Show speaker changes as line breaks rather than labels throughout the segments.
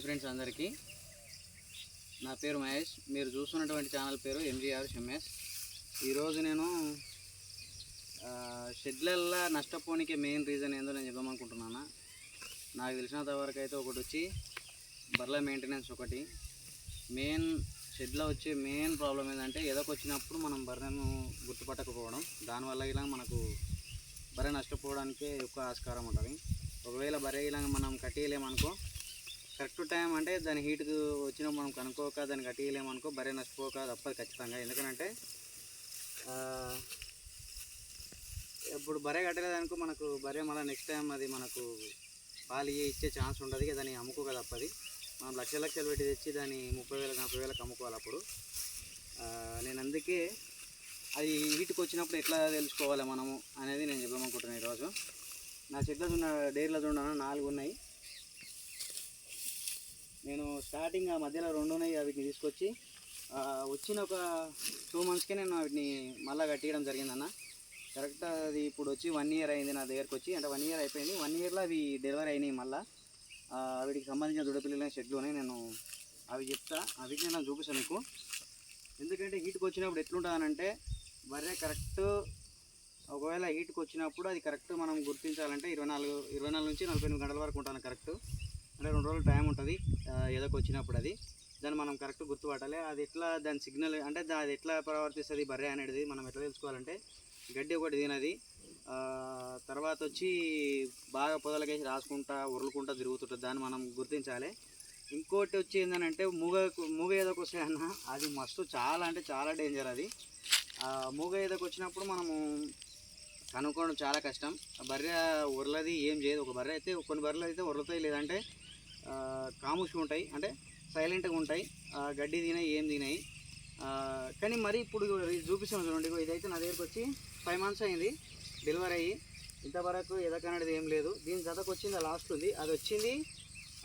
Hi friends అందరికీ. నా పేరు మహేష్. మీరు చూస్తున్నటువంటి ఛానల్ పేరు ఎంజీఆర్ ఎంఎస్ ఈరోజు నేను షెడ్లల్లో నష్టపోనికే మెయిన్ రీజన్ ఏందో నేను చెప్పమనుకుంటున్నాను. నాకు తెలిసినంత వరకు అయితే ఒకటి వచ్చి బర్ల మెయింటెనెన్స్ ఒకటి. మెయిన్ షెడ్లో వచ్చే మెయిన్ ప్రాబ్లం ఏంటంటే ఎదకొచ్చినప్పుడు మనం బర్రెను గుర్తుపట్టకపోవడం. దానివల్ల ఇలా మనకు బర్రె నష్టపోవడానికే ఎక్కువ ఆస్కారం ఉంటుంది. ఒకవేళ బర్రె ఇలా మనం కట్టేయలేమనుకో కరెక్ట్ టైం అంటే దాని హీట్కి వచ్చినప్పుడు మనం కనుక్కోక దాన్ని కట్టేయలేమనుకో బరే నష్టపోక తప్పదు ఖచ్చితంగా. ఎందుకంటే ఇప్పుడు బరే కట్టలేదనుకో మనకు బరే మళ్ళీ నెక్స్ట్ టైం అది మనకు పాలు ఇచ్చే ఛాన్స్ ఉండదు. ఇక దాన్ని అమ్ముకోక తప్పది. మనం లక్ష లక్షలు పెట్టి తెచ్చి దాన్ని ముప్పై వేల నలభై వేలకు అమ్ముకోవాలి అప్పుడు. నేను అందుకే అది హీట్కి వచ్చినప్పుడు ఎట్లా తెలుసుకోవాలి మనము అనేది నేను చెప్పామనుకుంటున్నాను ఈరోజు. నా చెట్ల చూడ డైరీలో చూడను నాలుగు ఉన్నాయి. నేను స్టార్టింగ్ ఆ మధ్యలో రెండు ఉన్నాయి వీటిని తీసుకొచ్చి వచ్చిన ఒక టూ మంత్స్కే నేను వాటిని మళ్ళీ కట్టియడం జరిగిందన్న కరెక్ట్ అది ఇప్పుడు వచ్చి వన్ ఇయర్ అయింది నా దగ్గరకు వచ్చి అంటే వన్ ఇయర్ అయిపోయింది. వన్ ఇయర్లో అవి డెలివరీ అయినాయి మళ్ళీ. వీటికి సంబంధించిన దుడపిల్లల షెడ్లోనే నేను అవి చెప్తా. అవి నేను చూపిస్తాను మీకు. ఎందుకంటే హీట్కి వచ్చినప్పుడు ఎట్లుంటుందనంటే బర్రె కరెక్ట్ ఒకవేళ హీట్కి వచ్చినప్పుడు అది కరెక్ట్ మనం గుర్తించాలంటే ఇరవై నాలుగు ఇరవై నాలుగు నుంచి నలభై ఎనిమిది గంటల వరకు ఉంటాను కరెక్ట్ అంటే రెండు రోజులు టైం ఉంటుంది. ఏదోకి వచ్చినప్పుడు అది. దాన్ని మనం కరెక్ట్ గుర్తుపట్టాలి. అది ఎట్లా దాని సిగ్నల్ అంటే అది ఎట్లా ప్రవర్తిస్తుంది బర్రె అనేది మనం ఎట్లా తెలుసుకోవాలంటే గడ్డి ఒకటి తినది. తర్వాత వచ్చి బాగా పొదలకేసి రాసుకుంటా ఉరులుకుంటా తిరుగుతుంటుంది. దాన్ని మనం గుర్తించాలి. ఇంకోటి వచ్చి ఏంటంటే మూగ మూగ ఏదోకి వస్తాయన్న అది మస్తు చాలా అంటే చాలా డేంజర్ అది. మూగ ఏదోకి వచ్చినప్పుడు మనము కనుక్కోవడం చాలా కష్టం. బర్రె ఉరలది ఏం చేయదు. ఒక బర్రె అయితే కొన్ని బర్రెలు అయితే ఉరలతాయి. లేదంటే కాముష్ ఉంటాయి. అంటే సైలెంట్గా ఉంటాయి. గడ్డి తినాయి ఏం తినాయి. కానీ మరి ఇప్పుడు చూపిస్తాను చూడండి ఇదైతే నా దగ్గరకు వచ్చి ఫైవ్ మంత్స్ అయింది. డెలివరీ అయ్యి ఇంతవరకు ఎదకనేది ఏం లేదు. దీని జతకు వచ్చింది ఆ లాస్ట్ ఉంది. అది వచ్చింది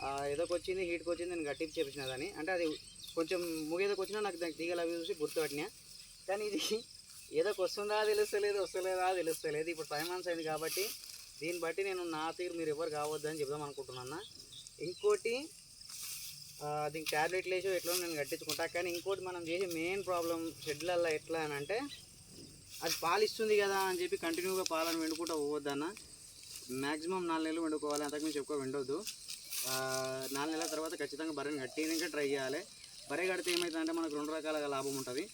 ఆ, ఎదకు వచ్చింది హీట్కి వచ్చింది నేను గట్టికి చేపించిన దాన్ని. అంటే అది కొంచెం ముగేదకు వచ్చినా నాకు దానికి తీగలు అవి చూసి గుర్తుపట్టినా. కానీ ఇది ఏదోకి వస్తుందా తెలుస్తలేదు వస్తలేదా తెలుస్తలేదు. ఇప్పుడు ఫైవ్ మంత్స్ అయింది కాబట్టి దీన్ని బట్టి నేను నా తీరు మీరు ఎవరు కావద్దని చెప్దాం అనుకుంటున్నాను? ఇంకోటి దీనికి ట్యాబ్లెట్లు వేసి ఎట్లా నేను కట్టించుకుంటా. కానీ ఇంకోటి మనం చేసే మెయిన్ ప్రాబ్లం షెడ్లల్లో ఎట్లా అని అంటే అది పాలు ఇస్తుంది కదా అని చెప్పి కంటిన్యూగా పాలను వెండుకుంటూ పోవద్దన్న. మ్యాక్సిమం నాలుగు నెలలు వండుకోవాలి అంతకుమించి ఎక్కువ వెండొద్దు. నాలుగు నెలల తర్వాత ఖచ్చితంగా బర్రెని కట్టేయడానికే ట్రై చేయాలి. బర్రె కడితే ఏమవుతుందంటే మనకు రెండు రకాల లాభం ఉంటుంది.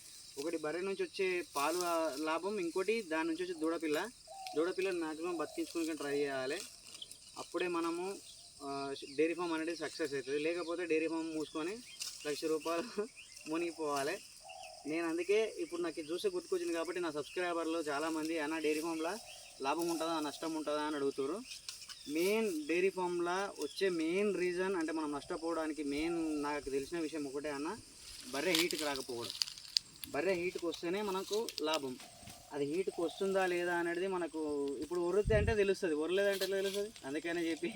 ఒకటి బర్రె నుంచి వచ్చే పాలు లాభం ఇంకోటి దాని నుంచి వచ్చే దూడపిల్ల. దూడపిల్లని మ్యాక్సిమం బతికించుకోవడానికి ట్రై చేయాలి. అప్పుడే మనము డైరీ ఫామ్ అనేది సక్సెస్ అవుతుంది. లేకపోతే డైరీ ఫామ్ మూసుకొని లక్ష రూపాయలు మునిగిపోవాలి. నేను అందుకే ఇప్పుడు నాకు చూసి చూసే గుర్తుకొచ్చింది కాబట్టి నా సబ్స్క్రైబర్లు చాలామంది అన్న డైరీ ఫామ్లో లాభం ఉంటుందా? నష్టం ఉంటుందా? అని అడుగుతారు మెయిన్ డైరీ ఫామ్లో వచ్చే మెయిన్ రీజన్ అంటే మనం నష్టపోవడానికి మెయిన్ నాకు తెలిసిన విషయం ఒకటే అన్న బర్రె హీట్కి రాకపోవడం. బర్రె హీట్కి వస్తేనే మనకు లాభం. అది హీట్కి వస్తుందా లేదా అనేది మనకు ఇప్పుడు ఉరితే అంటే తెలుస్తుంది. ఉరలేదంటే తెలుస్తుంది? అందుకనే చెప్పి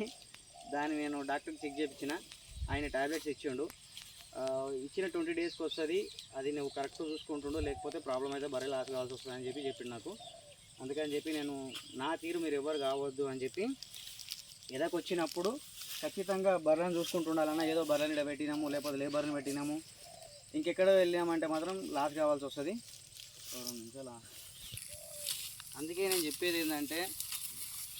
దాన్ని నేను డాక్టర్కి చెక్ చేయించిన ఆయన ట్యాబ్లెట్స్ ఇచ్చిండు. ఇచ్చిన ట్వంటీ డేస్కి వస్తుంది. అది నువ్వు కరెక్ట్ చూసుకుంటుండు లేకపోతే ప్రాబ్లం అయితే బర్రె లాస్ కావాల్సి వస్తుంది అని చెప్పి చెప్పిండు నాకు. అందుకని చెప్పి నేను నా తీరు మీరు ఎవరు కావద్దు అని చెప్పి ఎదకు వచ్చినప్పుడు ఖచ్చితంగా బర్రెని చూసుకుంటుండాలన్నా ఏదో బర్రెని ఈడ పెట్టినాము లేకపోతే లేబర్ని పెట్టినాము. ఇంకెక్కడ వెళ్ళామంటే మాత్రం లాస్ కావాల్సి వస్తుంది. అందుకే నేను చెప్పేది ఏంటంటే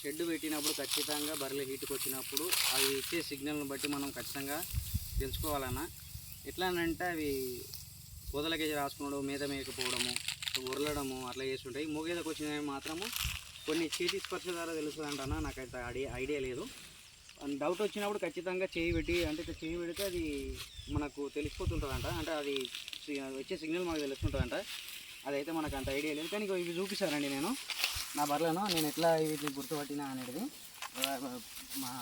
షెడ్ పెట్టినప్పుడు ఖచ్చితంగా బర్రెలు హీట్కి వచ్చినప్పుడు అవి ఇచ్చే సిగ్నల్ని బట్టి మనం ఖచ్చితంగా తెలుసుకోవాలన్న. ఎట్లా అంటే అవి పొదలకేసి రాసుకున్నాడు మీద మేయకపోవడము ఉరలడము అట్లా చేస్తుంటాయి మూగేదకు వచ్చినవి మాత్రము కొన్ని చేతి స్పర్శ ద్వారా తెలుస్తుంది అంటానా నాకైతే ఐడియా ఐడియా లేదు. డౌట్ వచ్చినప్పుడు ఖచ్చితంగా చేయి పెట్టి అంటే చేయి పెడితే అది మనకు తెలిసిపోతుంటుందంట. అంటే అది వచ్చే సిగ్నల్ మనకు తెలుస్తుంటుందంట. అదైతే మనకు అంత ఐడియా లేదు. కానీ ఇవి చూపిస్తానండి నేను. నా బర్రెలను నేను ఎట్లా వీటిని గుర్తుపట్టినా అనేది మా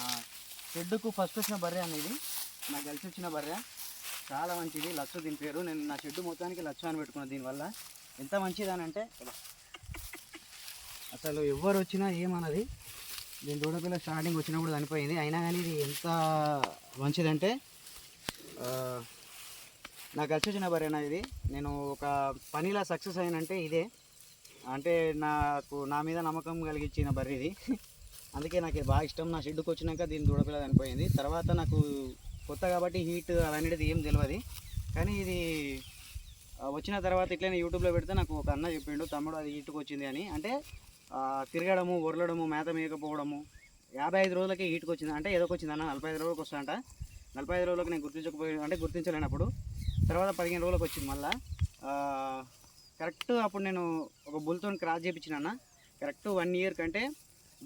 షెడ్డుకు ఫస్ట్ వచ్చిన బర్రె అనేది నాకు కలిసి వచ్చిన బర్రె. చాలా మంచిది లచ్చు దీని పేరు. నేను నా షెడ్ మొత్తానికి లచ్చు అని పెట్టుకున్నాను దీనివల్ల. ఎంత మంచిది అని అంటే అసలు ఎవరు వచ్చినా ఏమన్నది దీని దూడపిల్ల స్టార్టింగ్ వచ్చినప్పుడు చనిపోయింది. అయినా కానీ ఇది ఎంత మంచిదంటే నాకు కలిసి వచ్చిన బర్రెనా ఇది నేను ఒక పనిలా సక్సెస్ అయినంటే ఇదే. అంటే నాకు నా మీద నమ్మకం కలిగించిన బర్రె ఇది అందుకే నాకు ఇది బాగా ఇష్టం. నా షెడ్కి వచ్చినాక దీని దూడపిల్ల చనిపోయింది తర్వాత నాకు కొత్త కాబట్టి హీట్ అవన్నీ ఏం తెలియదు కానీ ఇది వచ్చిన తర్వాత ఇట్లనే యూట్యూబ్లో పెడితే నాకు ఒక అన్న చెప్పిండు తమ్ముడు అది హీట్కి వచ్చింది అని. అంటే తిరగడము ఒరలడము మేత మేయకపోవడము యాభై ఐదు రోజులకి హీట్కి వచ్చింది. అంటే ఏదో వచ్చింది అన్న నలభై ఐదు రోజులకు వస్తాయంట నలభై ఐదు రోజులకు నేను గుర్తించకపోయి అంటే గుర్తించలేనప్పుడు. తర్వాత పదిహేను రోజులకు వచ్చింది మళ్ళీ. కరెక్ట్ అప్పుడు నేను ఒక బుల్తో క్రాస్ చేయించిన అన్న. కరెక్ట్ వన్ ఇయర్ కంటే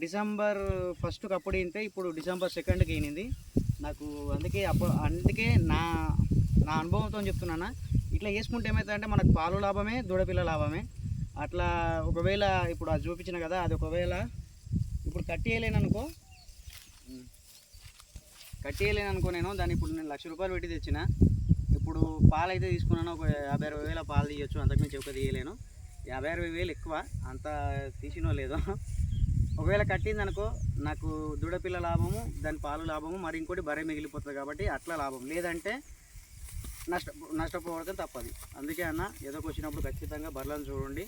డిసెంబర్ ఫస్ట్కి అప్పుడు ఇంతే ఇప్పుడు డిసెంబర్ సెకండ్కి అయినింది నాకు అందుకే అప్పుడు అందుకే నా నా అనుభవంతో చెప్తున్నానా ఇట్లా వేసుకుంటే ఏమవుతుందంటే మనకు పాలు లాభమే దూడపిల్ల లాభమే. అట్లా ఒకవేళ ఇప్పుడు అది చూపించిన కదా అది ఒకవేళ ఇప్పుడు కట్టేయలేను అనుకో కట్టేయలేను అనుకో నేను దాన్ని ఇప్పుడు నేను లక్ష రూపాయలు పెట్టి తెచ్చిన. ఇప్పుడు పాలు అయితే తీసుకున్నాను ఒక యాభై అరవై వేల పాలు తీయొచ్చు అంతకుమించి ఒక తీయలేను. యాభై అరవై వేలు ఎక్కువ. అంత తీసినో లేదో. ఒకవేళ కట్టింది అనుకో నాకు దూడపిల్ల లాభము దాని పాలు లాభము మరి ఇంకోటి బరే మిగిలిపోతుంది కాబట్టి అట్లా లాభం. లేదంటే నష్ట నష్టపోవడం తప్పది. అందుకే అన్న ఏదో వచ్చినప్పుడు ఖచ్చితంగా బర్రెలను చూడండి.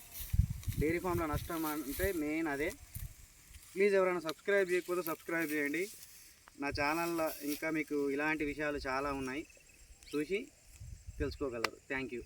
డైరీ ఫామ్లో నష్టం అంటే మెయిన్ అదే. ప్లీజ్ ఎవరైనా సబ్స్క్రైబ్ చేయకపోతే సబ్స్క్రైబ్ చేయండి. నా ఛానల్లో ఇంకా మీకు ఇలాంటి విషయాలు చాలా ఉన్నాయి. చూసి తెలుసుకోగలరు. Thank you.